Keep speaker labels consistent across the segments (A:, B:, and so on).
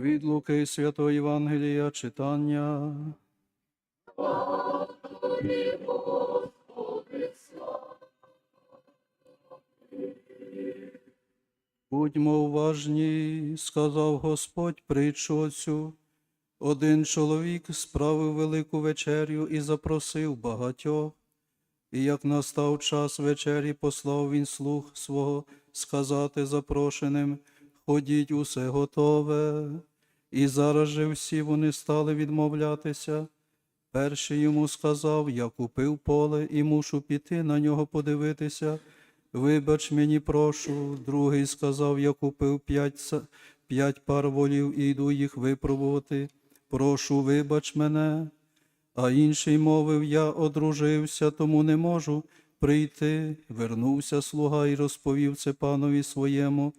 A: Від Луки Святого Євангелія читання. Будьмо уважні, сказав Господь притчу оцю. Один чоловік справив велику вечерю і запросив багатьох. І як настав час вечері, послав він слуг свого сказати запрошеним, ходіть усе готове. І зараз же всі вони стали відмовлятися. Перший йому сказав, я купив поле і мушу піти на нього подивитися. Вибач мені, прошу. Другий сказав, я купив п'ять, п'ять пар волів і йду їх випробувати. Прошу, вибач мене. А інший мовив, я одружився, тому не можу прийти. Вернувся слуга і розповів це панові своєму.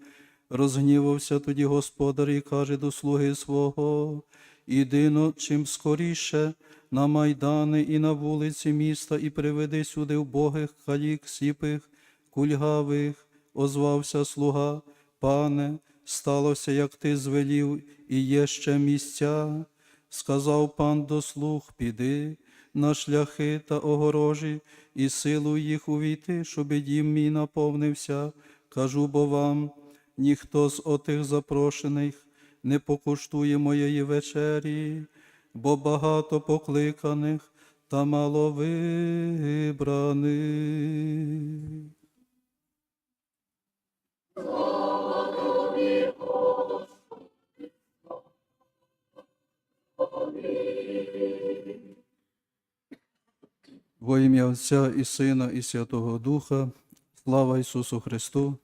A: Розгнівався тоді господар і каже до слуги свого, іди но чим скоріше на майдани і на вулиці міста, і приведи сюди вбогих калік, сіпих, кульгавих, озвався слуга, пане, сталося, як ти звелів, і є ще місця. Сказав пан до слуг, піди на шляхи та огорожі, і силу їх увійти, щоб дім мій наповнився. Кажу бо вам, ніхто з отих запрошених не покуштує моєї вечері, бо багато покликаних та мало вибраних. Во ім'я Отця і Сина, і Святого Духа, слава Ісусу Христу.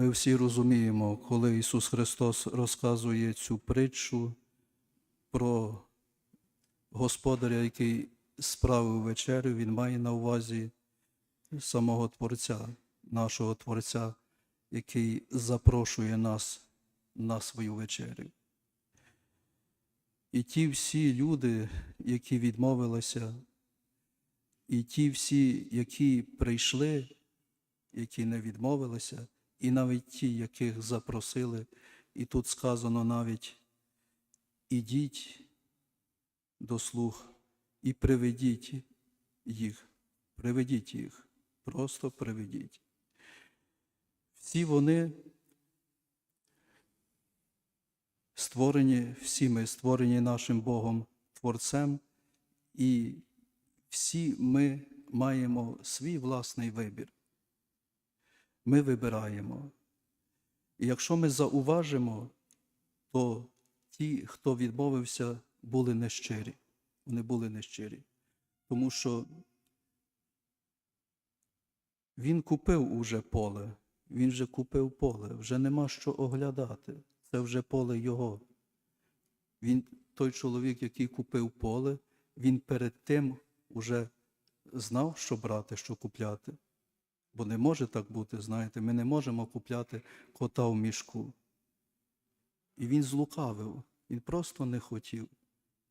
A: Ми всі розуміємо, коли Ісус Христос розказує цю притчу про господаря, який справив вечерю, Він має на увазі самого Творця, нашого Творця, який запрошує нас на свою вечерю. І ті всі люди, які відмовилися, і ті всі, які прийшли, які не відмовилися, і навіть ті, яких запросили, і тут сказано навіть ідіть до слуг і приведіть їх, приведіть їх, просто приведіть. Всі вони створені, всі ми створені нашим Богом Творцем, і всі ми маємо свій власний вибір. Ми вибираємо. І якщо ми зауважимо, то ті, хто відмовився, були нещирі. Вони були нещирі. Тому що він купив уже поле, він вже купив поле, вже нема що оглядати. Це вже поле його. Він, той чоловік, який купив поле, він перед тим уже знав, що брати, що купляти. Бо не може так бути, знаєте, ми не можемо купляти кота в мішку. І він злукавив, він просто не хотів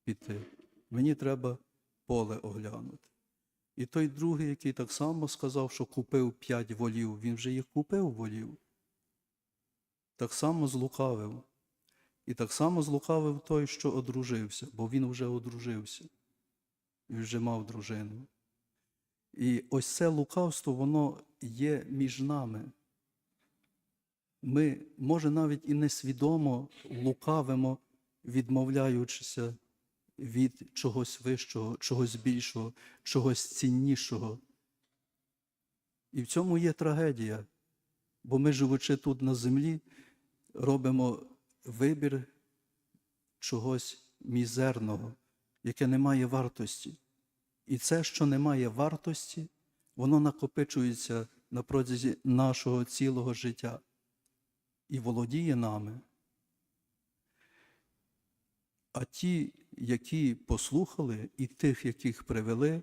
A: піти. Мені треба поле оглянути. І той другий, який так само сказав, що купив п'ять волів, він вже їх купив волів. Так само злукавив. І так само злукавив той, що одружився, бо він вже одружився. Він вже мав дружину. І ось це лукавство, воно є між нами. Ми, може, навіть і несвідомо лукавимо, відмовляючися від чогось вищого, чогось більшого, чогось ціннішого. І в цьому є трагедія, бо ми, живучи тут на землі, робимо вибір чогось мізерного, яке не має вартості. І це, що не має вартості, воно накопичується на протязі нашого цілого життя і володіє нами. А ті, які послухали, і тих, яких привели,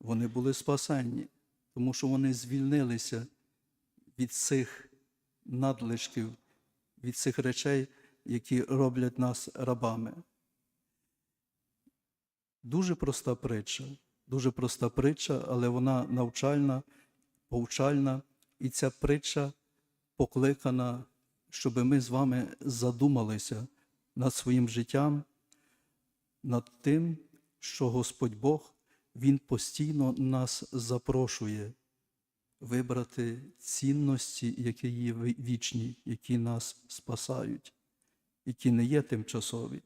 A: вони були спасенні, тому що вони звільнилися від цих надлишків, від цих речей, які роблять нас рабами. Дуже проста притча, дуже проста притча, але вона навчальна повчальна, і ця притча покликана, щоб ми з вами задумалися над своїм життям, над тим, що Господь Бог, Він постійно нас запрошує вибрати цінності, які є вічні, які нас спасають, які не є тимчасові.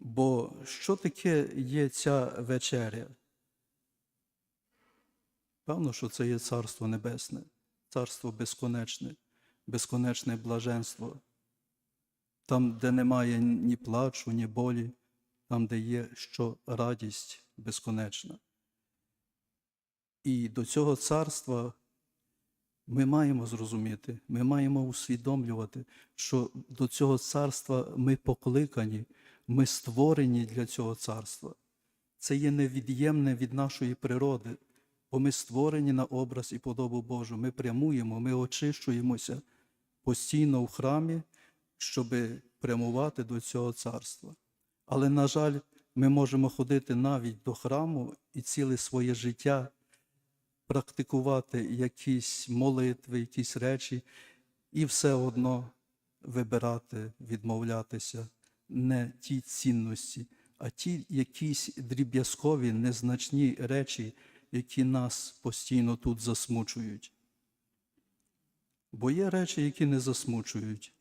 A: Бо що таке є ця вечеря? Певно, що це є Царство Небесне, Царство безконечне, безконечне блаженство. Там, де немає ні плачу, ні болі, там, де є що радість безконечна. І до цього царства ми маємо зрозуміти, ми маємо усвідомлювати, що до цього царства ми покликані, ми створені для цього царства. Це є невід'ємне від нашої природи, бо ми створені на образ і подобу Божу. Ми прямуємо, ми очищуємося постійно в храмі, щоб прямувати до цього царства. Але, на жаль, ми можемо ходити навіть до храму і ціле своє життя практикувати якісь молитви, якісь речі, і все одно вибирати, відмовлятися не ті цінності, а ті якісь дріб'язкові, незначні речі, які нас постійно тут засмучують. Бо є речі, які не засмучують,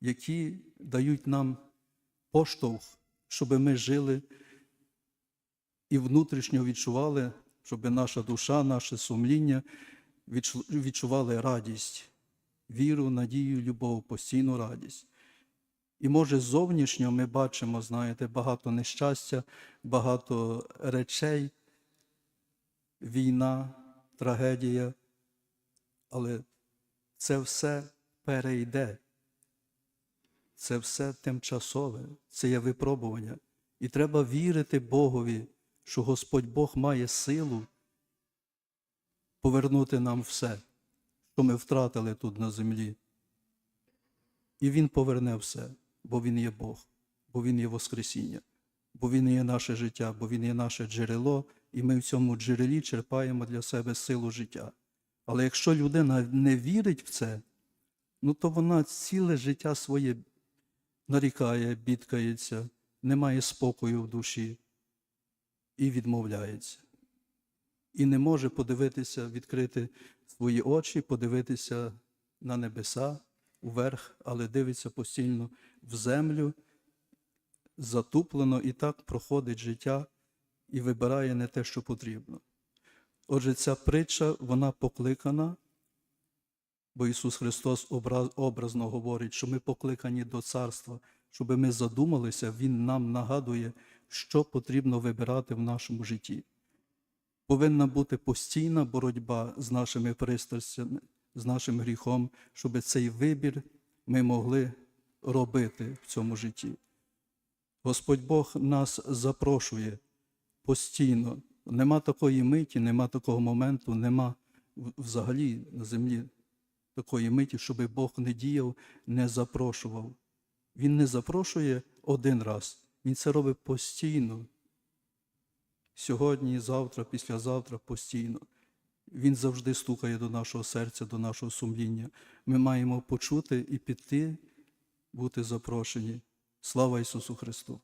A: які дають нам поштовх, щоб ми жили і внутрішньо відчували, щоб наша душа, наше сумління відчували радість, віру, надію, любов, постійну радість. І може зовнішньо ми бачимо, знаєте, багато нещастя, багато речей, війна, трагедія, але це все перейде. Це все тимчасове, це є випробування. І треба вірити Богові, що Господь Бог має силу повернути нам все, що ми втратили тут на землі. І Він поверне все, бо Він є Бог, бо Він є Воскресіння, бо Він є наше життя, бо Він є наше джерело, і ми в цьому джерелі черпаємо для себе силу життя. Але якщо людина не вірить в це, ну то вона ціле життя своє нарікає, бідкається, не має спокою в душі і відмовляється. І не може подивитися, відкрити свої очі, подивитися на небеса, уверх, але дивиться постійно в землю, затуплено і так проходить життя і вибирає не те, що потрібно. Отже, ця притча, вона покликана, бо Ісус Христос образ- образно говорить, що ми покликані до царства, щоб ми задумалися, Він нам нагадує, що потрібно вибирати в нашому житті. Повинна бути постійна боротьба з нашими пристрастями, з нашим гріхом, щоб цей вибір ми могли робити в цьому житті. Господь Бог нас запрошує постійно. Нема такої миті, нема такого моменту, нема взагалі на землі такої миті, щоб Бог не діяв, не запрошував. Він не запрошує один раз, Він це робить постійно. Сьогодні, завтра, післязавтра постійно. Він завжди стукає до нашого серця, до нашого сумління. Ми маємо почути і піти, бути запрошені. Слава Ісусу Христу!